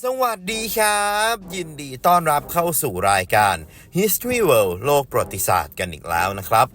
สวัสดีครับ ยินดีต้อนรับเข้าสู่รายการ History World โลกประวัติศาสตร์กันอีกแล้วนะครับ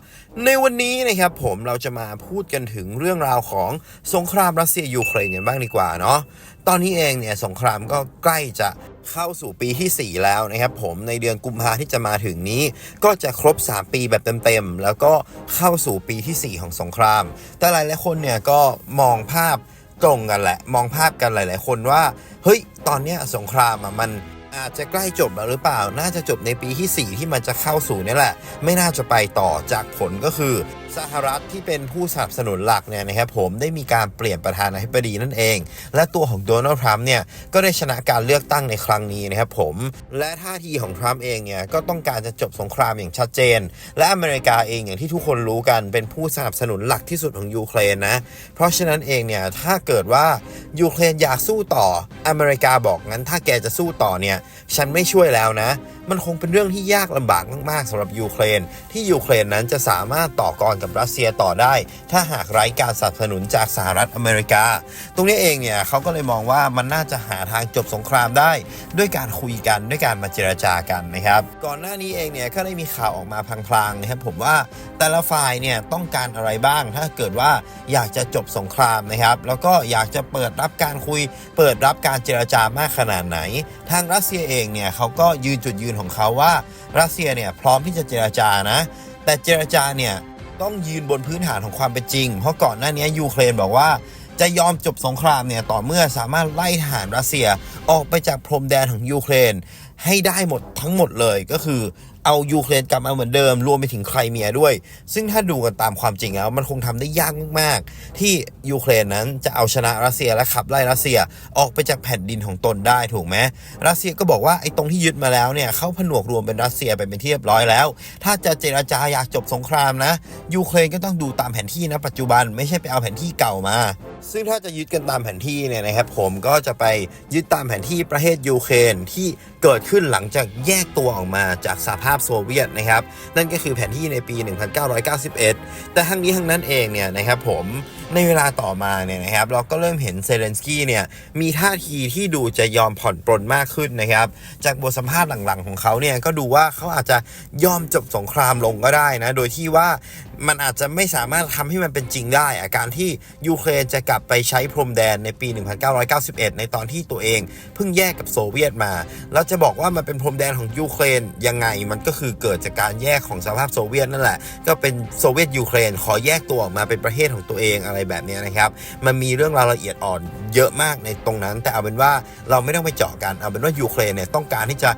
ในวันนี้นะครับผมเราจะมาพูดกันถึงเรื่องราวของสงครามรัสเซียยูเครนกันบ้างดีกว่าเนาะตอนนี้เองเนี่ยสงครามก็ใกล้จะเข้าสู่ปีที่ 4 แล้วนะครับผมในเดือนกุมภาที่จะมาถึงนี้ ก็จะครบ 3 ปีแบบเต็มๆ แล้วก็เข้าสู่ปีทีสี่4 ของสงคราม แต่หลายๆคนเนี่ยก็มองภาพตรงกันแหละ มองภาพกันหลาย ๆ คนว่า เฮ้ย ตอนเนี้ยสงครามอะมันอาจจะใกล้จบแล้วหรือเปล่า น่าจะจบในปีที่ 4 ที่มันจะเข้าสู่นี่แหละ ไม่น่าจะไปต่อจากผลก็คือสหรัฐที่เป็นผู้สนับสนุนหลักเนี่ยนะครับผมได้มีการเปลี่ยนประธานาธิบดีนั่นเอง และตัวของโดนัลด์ทรัมป์เนี่ยก็ได้ชนะการเลือกตั้งในครั้งนี้นะครับผม และท่าทีของทรัมป์เองเนี่ยก็ต้องการจะจบสงครามอย่างชัดเจน และอเมริกาเองอย่างที่ทุกคนรู้กันเป็นผู้สนับสนุนหลักที่สุดของยูเครนนะเพราะฉะนั้นเองเนี่ยถ้าเกิดว่ายูเครนอยากสู้ต่ออเมริกาบอกงั้น ถ้าแกจะสู้ต่อเนี่ยฉันไม่ช่วยแล้วนะ มันคงเป็นเรื่องที่ยากลำบากมาก ๆสำหรับยูเครน ที่ยูเครนนั้นจะสามารถต่อกรกับรัสเซียต่อได้ ถ้าหากไร้การสนับสนุนจากสหรัฐอเมริกา ตรงนี้เองเนี่ยเขาก็เลยมองว่ามันน่าจะหาทางจบสงครามได้ ด้วยการคุยกันด้วยการมาเจรจากันนะครับ ก่อนหน้านี้เองเนี่ยก็ได้มีข่าวออกมาพลางๆนะครับผมว่าแต่ละฝ่ายเนี่ยต้องการอะไรบ้าง ถ้าเกิดว่าอยากจะจบสงครามนะครับแล้วก็อยากจะเปิดรับการคุย เปิดรับการเจรจามากขนาดไหน ทางรัสเซียเองเนี่ยเขาก็ยืนจุดยืนของเขาว่ารัสเซียเนี่ยพร้อมที่จะเจรจานะ แต่เจรจาเนี่ยต้องยืนบนพื้นฐานของความเป็นจริง เพราะก่อนหน้านี้ยูเครนบอกว่าจะยอมจบสงครามเนี่ยต่อเมื่อสามารถไล่ทหารรัสเซียออกไปจากพรมแดนของยูเครนให้ได้หมดทั้งหมดเลยก็คือ เอายูเครนกลับมาเหมือนเดิม รวมไปถึงไครเมียด้วย ซึ่งถ้าดูกันตามความจริงแล้วมันคงทำได้ยากมากๆ ที่ยูเครนนั้นจะเอาชนะรัสเซียและขับไล่รัสเซียออกไปจากแผ่นดินของตนได้ถูกไหมรัสเซียก็บอกว่าไอ้ตรงที่ยึดมาแล้วเนี่ยเขาผนวกรวมเป็นรัสเซียไปเป็นที่เรียบร้อยแล้ว ถ้าจะเจรจาอยากจบสงครามนะยูเครนก็ต้องดูตามแผนที่นะปัจจุบันไม่ใช่ไปเอาแผนที่เก่ามาซึ่งถ้าจะยึดกันตามแผนที่เนี่ยนะครับผมก็จะไปยึดตามแผนที่ประเทศยูเครนที่เกิดขึ้นหลังจากแยกตัวออกมาจากสหภาพโซเวียตนะครับ นั่นก็คือแผนที่ในปี 1991 แต่ทั้งนี้ทั้งนั้นเองเนี่ยนะครับผมในเวลาต่อมาเนี่ยนะครับเราก็เริ่มเห็นเซเลนสกี้เนี่ยมีท่าทีที่ดูจะยอมผ่อนปลนมากขึ้นนะครับ จากบทสัมภาษณ์หลังๆของเขาเนี่ยก็ดูว่าเขาอาจจะยอมจบสงครามลงก็ได้นะโดยที่ว่ามันอาจจะไม่สามารถทำให้มันเป็นจริงได้อะการที่ยูเครนจะกลับไปใช้พรมแดนในปี 1991 ในตอนที่ตัวเองเพิ่งแยกกับโซเวียตมาแล้วจะบอกว่ามันเป็นพรมแดนของยูเครนยังไงมันก็คือเกิดจากการแยกของสหภาพโซเวียตนั่นแหละ ก็เป็นโซเวียตยูเครน ขอแยกตัวออกมาเป็นประเทศของตัวเองอะไรแบบนี้นะครับ มันมีเรื่องราวละเอียดอ่อนเยอะมากในตรงนั้น แต่เอาเป็นว่าเราไม่ต้องไปเจาะกันเอาเป็นว่ายูเครนเนี่ยต้องการที่จะ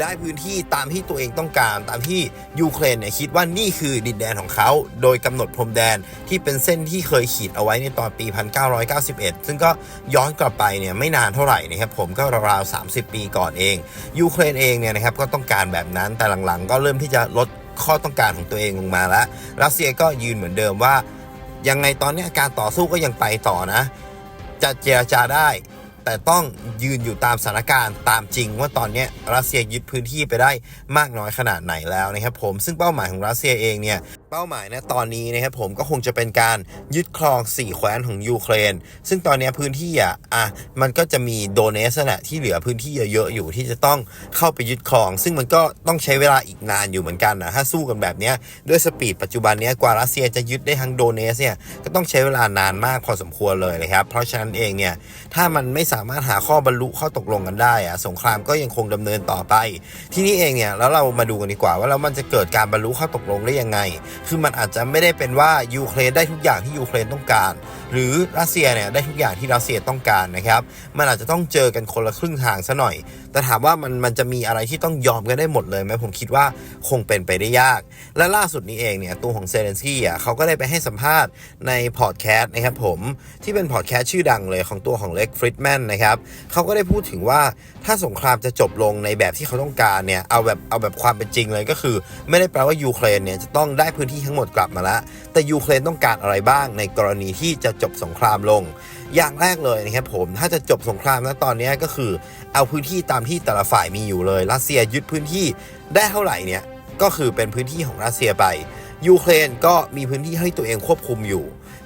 ได้พื้นที่ตามที่ตัวเองต้องการตามที่ยูเครนเนี่ยคิดว่านี่คือดินแดนของเขา โดยกำหนดพรมแดนที่เป็นเส้นที่เคยขีดเอาไว้ในตอนปี1991 ซึ่งก็ย้อนกลับไปเนี่ยไม่นานเท่าไหร่นะครับผมก็ราวๆ30 ปีก่อนเอง ยูเครนเองเนี่ยนะครับก็ต้องการแบบนั้นแต่หลังๆ ก็เริ่มที่จะลดข้อต้องการของตัวเองลงมาแล้ว รัสเซียก็ยืนเหมือนเดิมว่า ยังไงตอนนี้การต่อสู้ก็ยังไปต่อนะ จะเจรจาได้ แต่ต้องยืนอยู่ตามสถานการณ์ตามจริงว่าตอนนี้รัสเซียยึดพื้นที่ไปได้มากน้อยขนาดไหนแล้วนะครับผมซึ่งเป้าหมายของรัสเซียเองเนี่ย เป้าหมายนะตอนนี้นะครับผมก็คงจะเป็นการยึดครอง 4 แคว้นของยูเครน ซึ่งตอนนี้พื้นที่อะอะมันก็จะมีโดเนสแหละที่เหลือพื้นที่เยอะๆอยู่ที่จะต้องเข้าไปยึดครอง ซึ่งมันก็ต้องใช้เวลาอีกนานอยู่เหมือนกันนะถ้าสู้กันแบบนี้ด้วยสปีดปัจจุบันนี้กว่ารัสเซียจะยึดได้ทั้งโดเนสเนี่ยก็ต้องใช้เวลานานมากพอสมควรเลยนะครับเพราะฉะนั้นเองเนี่ยถ้ามันไม่สามารถหาข้อบรรลุข้อตกลงกันได้อะสงครามก็ยังคงดำเนินต่อไป ที่นี่เองเนี่ยแล้วเรามาดูกันดีกว่าว่าแล้วมันจะเกิดการบรรลุข้อตกลงได้ยังไงคือมันอาจจะไม่ได้เป็นว่ายูเครนได้ทุกอย่างที่ยูเครนต้องการ หรือรัสเซียเนี่ยได้ทุกอย่างที่รัสเซียต้องการนะครับ มันอาจจะต้องเจอกันคนละครึ่งทางซะหน่อย แต่ถามว่ามันมันจะมีอะไรที่ต้องยอมกันได้หมดเลยไหมผมคิดว่าคงเป็นไปได้ยาก และล่าสุดนี้เองเนี่ยตัวของเซเลนสกี้อะเขาก็ได้ไปให้สัมภาษณ์ในพอดแคสต์นะครับผมที่เป็นพอดแคสต์ชื่อดังเลยของตัวของเล็กฟริดแมนนะครับเขาก็ได้พูดถึงว่าถ้าสงครามจะจบลงในแบบที่เขาต้องการเนี่ยเอาแบบเอาแบบความเป็นจริงเลยก็คือ ไม่ได้แปลว่ายูเครนเนี่ยจะต้องได้พื้นที่ทั้งหมดกลับมาแล้ว แต่ยูเครนต้องการอะไรบ้างในกรณีที่จะจบสงครามลง อย่างแรกเลยนะครับผมถ้าจะจบสงครามนะตอนนี้ก็คือ เอาพื้นที่ตามที่แต่ละฝ่ายมีอยู่เลยรัสเซียยึดพื้นที่ได้เท่าไหร่เนี่ยก็คือเป็นพื้นที่ของรัสเซียไปยูเครนก็มีพื้นที่ให้ตัวเองควบคุมอยู่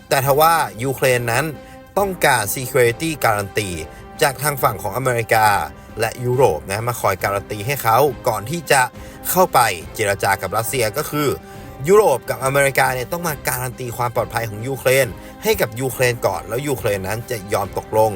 แต่ทว่ายูเครนนั้นต้องการ security guarantee จากทางฝั่งของอเมริกาและยุโรปนะมาคอยการันตีให้เขาก่อนที่จะเข้าไปเจรจากับรัสเซียก็คือ ยุโรปกับอเมริกาเนี่ยต้องมาการันตีความปลอดภัยของยูเครน ให้กับยูเครนก่อนแล้วยูเครนนั้นจะยอมตกลง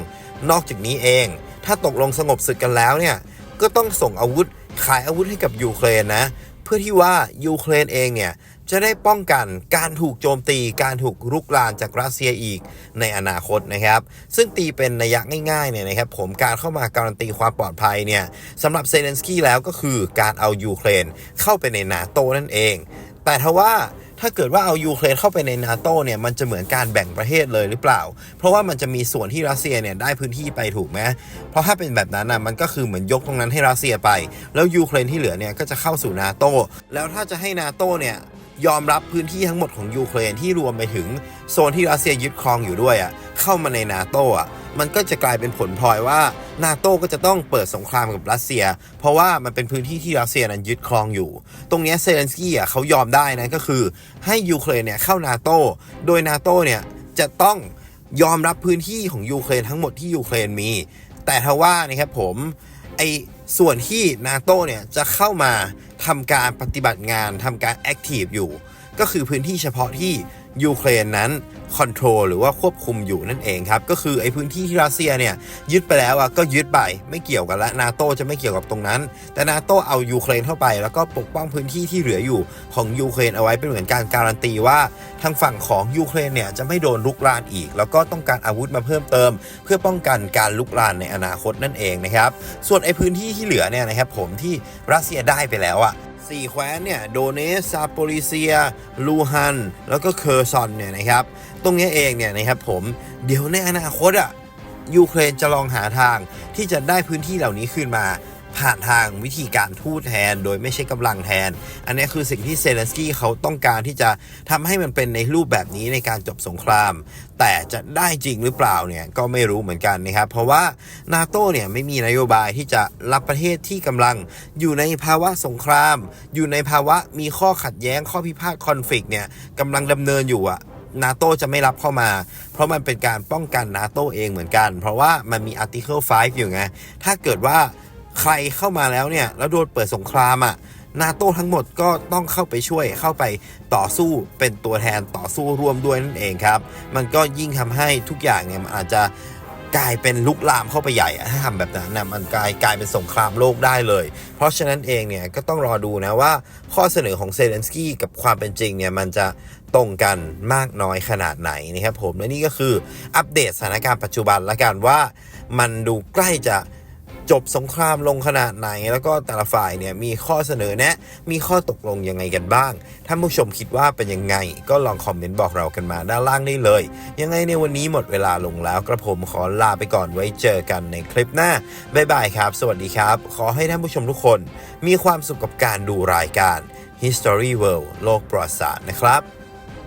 นอกจากนี้เอง ถ้าตกลงสงบศึกกันแล้วเนี่ยก็ต้องส่งอาวุธขายอาวุธให้กับยูเครนนะ เพื่อที่ว่ายูเครนเองเนี่ยจะได้ป้องกันการถูกโจมตี การถูกรุกรานจากรัสเซียอีกในอนาคตนะครับ ซึ่งตีเป็นนัยะง่ายๆเนี่ยนะครับผมการเข้ามาการันตีความปลอดภัยเนี่ยสำหรับเซเลนสกี้แล้วก็คือการเอายูเครนเข้าไปในนาโตนั่นเอง แต่ทว่าถ้าเกิดว่าเอายูเครนเข้าไปในนาโตเนี่ยมันจะเหมือนการแบ่งประเทศเลยหรือเปล่า เพราะว่ามันจะมีส่วนที่รัสเซียเนี่ยได้พื้นที่ไปถูกไหมเพราะถ้าเป็นแบบนั้นอะมันก็คือเหมือนยกตรงนั้นให้รัสเซียไป แล้วยูเครนที่เหลือเนี่ยก็จะเข้าสู่นาโตแล้วถ้าจะให้นาโตเนี่ย ยอมรับพื้นที่ทั้งหมดของยูเครนที่รวมไปถึงโซนที่รัสเซียยึดครองอยู่ด้วยอะเข้ามาในนาโตอะมันก็จะกลายเป็นผลพลอยว่านาโตก็จะต้องเปิดสงครามกับรัสเซีย เพราะว่ามันเป็นพื้นที่ที่รัสเซียนั้นยึดครองอยู่ ตรงนี้เซเลนสกี้อะเขายอมได้นะก็คือให้ยูเครนเนี่ยเข้านาโตโดยนาโตเนี่ยจะต้องยอมรับพื้นที่ของยูเครนทั้งหมดที่ยูเครนมี แต่ทว่านะครับผมไอส่วนที่นาโตเนี่ยจะเข้ามา ทำการปฏิบัติงานทำการแอคทีฟอยู่ ก็คือพื้นที่เฉพาะที่ ยูเครนนั้นคอนโทรลหรือว่าควบคุมอยู่นั่นเองครับ ก็คือไอ้พื้นที่ที่รัสเซียเนี่ยยึดไปแล้วอะก็ยึดไปไม่เกี่ยวกันละนาโตจะไม่เกี่ยวกับตรงนั้น แต่นาโตเอายูเครนเข้าไป แล้วก็ปกป้องพื้นที่ที่เหลืออยู่ของยูเครนเอาไว้เป็นเหมือนการการันตีว่า ทางฝั่งของยูเครนเนี่ยจะไม่โดนลุกรานอีก แล้วก็ต้องการอาวุธมาเพิ่มเติม เพื่อป้องกันการลุกรานในอนาคตนั่นเองนะครับส่วนไอ้พื้นที่ที่เหลือเนี่ยนะครับผมที่รัสเซียได้ไปแล้วอะ สี่แคว้นเนี่ยโดเนสซาโปริเซีย ลูฮัน แล้วก็เคอร์ซอนเนี่ยนะครับ ตรงนี้เองเนี่ยนะครับผมเดี๋ยวในอนาคตอะยูเครนจะลองหาทางที่จะได้พื้นที่เหล่านี้ขึ้นมา ผ่านทางวิธีการทูตแทน โดยไม่ใช่กำลังแทน อันนี้คือสิ่งที่เซเลนสกี้เขาต้องการที่จะทำให้มันเป็นในรูปแบบนี้ในการจบสงคราม แต่จะได้จริงหรือเปล่าเนี่ยก็ไม่รู้เหมือนกันนะครับ เพราะว่านาโตเนี่ยไม่มีนโยบายที่จะรับประเทศที่กำลังอยู่ในภาวะสงคราม อยู่ในภาวะมีข้อขัดแย้งข้อพิพาทคอนฟ lict เนี่ยกำลังดำเนินอยู่อะนาโตจะไม่รับเข้ามา เพราะมันเป็นการป้องกันนาโตเองเหมือนกัน เพราะว่ามันมี Article 5 อยู่ไง ถ้าเกิดว่า ใครเข้ามาแล้วเนี่ยแล้วโดนเปิดสงครามอะ่ะนาโต้ทั้งหมดก็ต้องเข้าไปช่วยเข้าไปต่อสู้เป็นตัวแทนต่อสู้ร่วมด้วยนั่นเองครับ มันก็ยิ่งทำให้ทุกอย่างเนี่ยมันอาจจะกลายเป็นลุกลามเข้าไปใหญ่ถ้าทำแบบนั้นนะมันกลายกลายเป็นสงครามโลกได้เลย เพราะฉะนั้นเองเนี่ยก็ต้องรอดูนะว่าข้อเสนอของเซเลนสกี้กับความเป็นจริงเนี่ยมันจะตรงกันมากน้อยขนาดไหนนะครับผมและนี่ก็คืออัปเดตสถานการณ์ปัจจุบันละกันว่ามันดูใกล้จะ จบสงครามลงขนาดไหน แล้วก็แต่ละฝ่ายเนี่ยมีข้อเสนอแนะ มีข้อตกลงยังไงกันบ้างถ้าผู้ชมคิดว่าเป็นยังไง ก็ลองคอมเมนต์บอกเรากันมาด้านล่างได้เลย ยังไงในวันนี้หมดเวลาลงแล้วกระผมขอลาไปก่อนไว้เจอกันในคลิปหน้าบ๊ายบายครับ สวัสดีครับ ขอให้ท่านผู้ชมทุกคน มีความสุขกับการดูรายการ History World โลกประวัติศาสตร์นะครับ